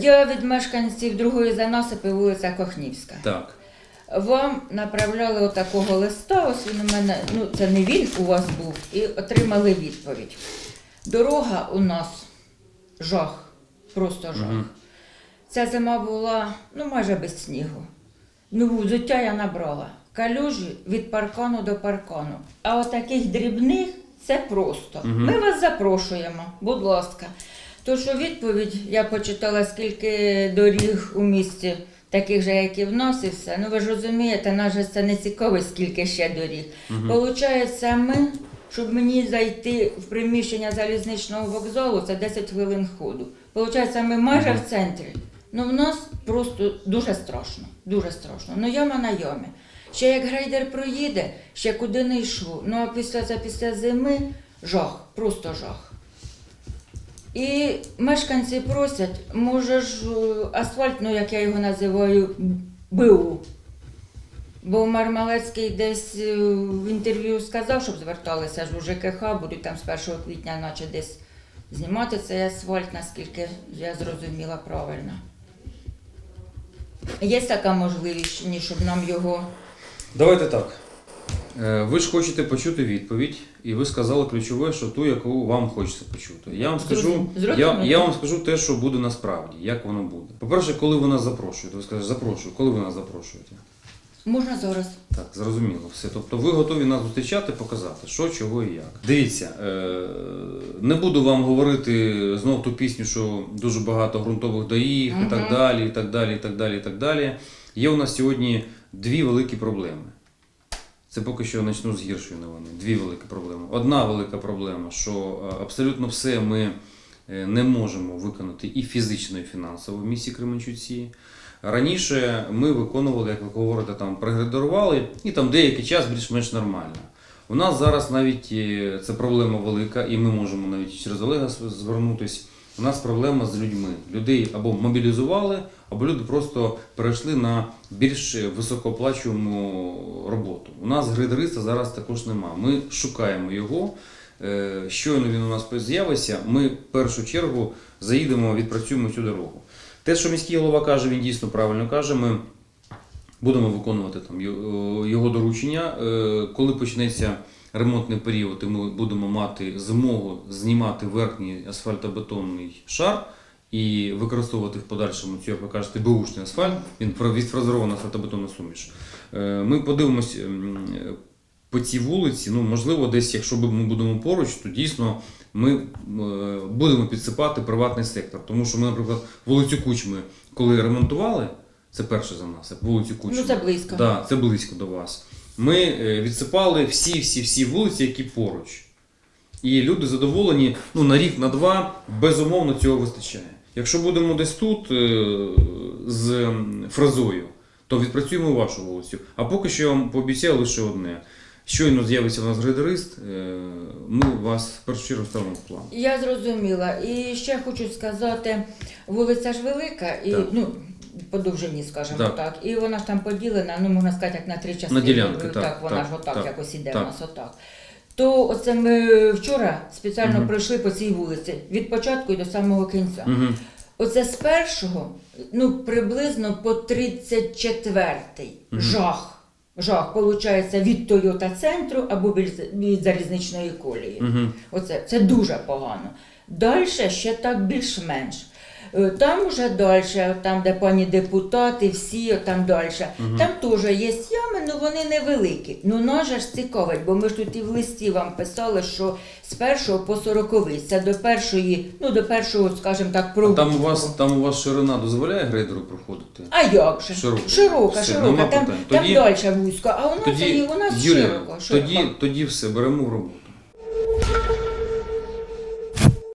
Я від мешканців другої занасипи вулиця Кохнівська. Так. Вам направляли отакого листа, ось він у мене, ну це не він у вас був, і отримали відповідь. Дорога у нас жах, просто жах. Мгм. Ця зима була ну, майже без снігу. Ну, взуття я набрала. Калюжі від паркану до паркану. А отаких дрібних це просто. Ми вас запрошуємо, будь ласка. Тож у відповідь я почитала, скільки доріг у місті, таких же, як і в нас, і все. Ну ви ж розумієте, нас же це не цікаво, скільки ще доріг. Получається, ми, щоб мені зайти в приміщення залізничного вокзалу, це 10 хвилин ходу. Получається, ми майже в центрі. Ну в нас просто дуже страшно, дуже страшно. Ну яма на ямі. Ще як грейдер проїде, ще куди не йшло. Ну а після це після зими жах, просто жах. І мешканці просять, може ж е, асфальт, ну як я його називаю, БУ. Бо Мармалецький десь е, в інтерв'ю сказав, щоб зверталися ж у ЖКХ, будуть там з 1 квітня, наче десь знімати цей асфальт, наскільки я зрозуміла правильно. Є така можливість, ні, щоб нам його. Давайте так. Е, Ви ж хочете почути відповідь, і ви сказали ключове, що ту, яку вам хочеться почути. Я вам скажу, я, я вам скажу те, що буде насправді, як воно буде. По-перше, коли ви нас запрошуєте, ви скажете, запрошую, коли ви нас запрошуєте? Можна зараз? Так, зрозуміло все. Тобто ви готові нас зустрічати, показати, що, чого і як. Дивіться, е, не буду вам говорити знов ту пісню, що дуже багато ґрунтових доріг і так далі, і так далі, і так далі, і так далі. Є у нас сьогодні дві великі проблеми. Це поки що почну з гіршої новини. Дві великі проблеми. Одна велика проблема, що е, абсолютно все ми е, не можемо виконати і фізично, і фінансово в місті Кременчуці. Раніше ми виконували, як ви говорите, там приградирували, і там деякий час більш-менш нормально. У нас зараз навіть е, це проблема велика, і ми можемо навіть через Олега з- звернутись. У нас проблема з людьми. Людей або мобілізували, або люди просто перейшли на більш високооплачувану роботу. У нас грейдериста зараз також нема. Ми шукаємо його. Е, Щойно він у нас з'явиться, ми в першу чергу заїдемо, відпрацюємо цю дорогу. Те, що міський голова каже, він дійсно правильно каже. Ми будемо виконувати там його- його доручення. Е, Коли почнеться ремонтний період, і ми будемо мати змогу знімати верхній асфальтобетонний шар і використовувати в подальшому цю, як ви кажете, беушний асфальт, він фра- відфразерована асфальтобетонна суміш. Е, Ми подивимось. ем, По цій вулиці, ну можливо, десь, якщо ми будемо поруч, то дійсно ми е, будемо підсипати приватний сектор. Тому що ми, наприклад, вулицю Кучми, коли ремонтували, це перше за нас, вулицю Кучми. Ну це близько. Так, це близько до вас. Ми е, відсипали всі, всі, всі вулиці, які поруч. І люди задоволені ну, на рік, на два, безумовно, цього вистачає. Якщо будемо десь тут е, з фразою, то відпрацюємо вашу вулицю. А поки що я вам пообіцяю лише одне. Щойно з'явиться у нас грейдерист, е, ми вас в першу чергу ставимо в план. Я зрозуміла. І ще хочу сказати, вулиця ж велика, і Так. ну. По довжині, скажімо Так. так. І вона ж там поділена, ну можна сказати, як на три частини. На ділянки, так, вона так, ж отак так, якось іде так. у нас отак. То оце ми вчора спеціально Мгм. пройшли по цій вулиці від початку і до самого кінця. Угу. Оце з першого, ну приблизно по 34-й Мгм. жах. Жах, виходить, від Тойота центру або від залізничної колії. Угу. Оце це дуже погано. Далі ще так більш-менш. Е, Там уже далі, там, де пані депутати, всі там далі. Там теж є але вони невеликі. Ну же ж цікавить, бо ми ж тут і в листі вам писали, що з першого по сороковий, це до першої, ну до першого, скажімо так, А пробу. там у вас там у вас ширина дозволяє грейдеру проходити? А як же? Широка. широка, Все, широка. нема Там, питань. там Тоді- далі вузько, а у нас, Тоді, і у нас Юлія, широко. тоді, широко. тоді все, беремо в роботу.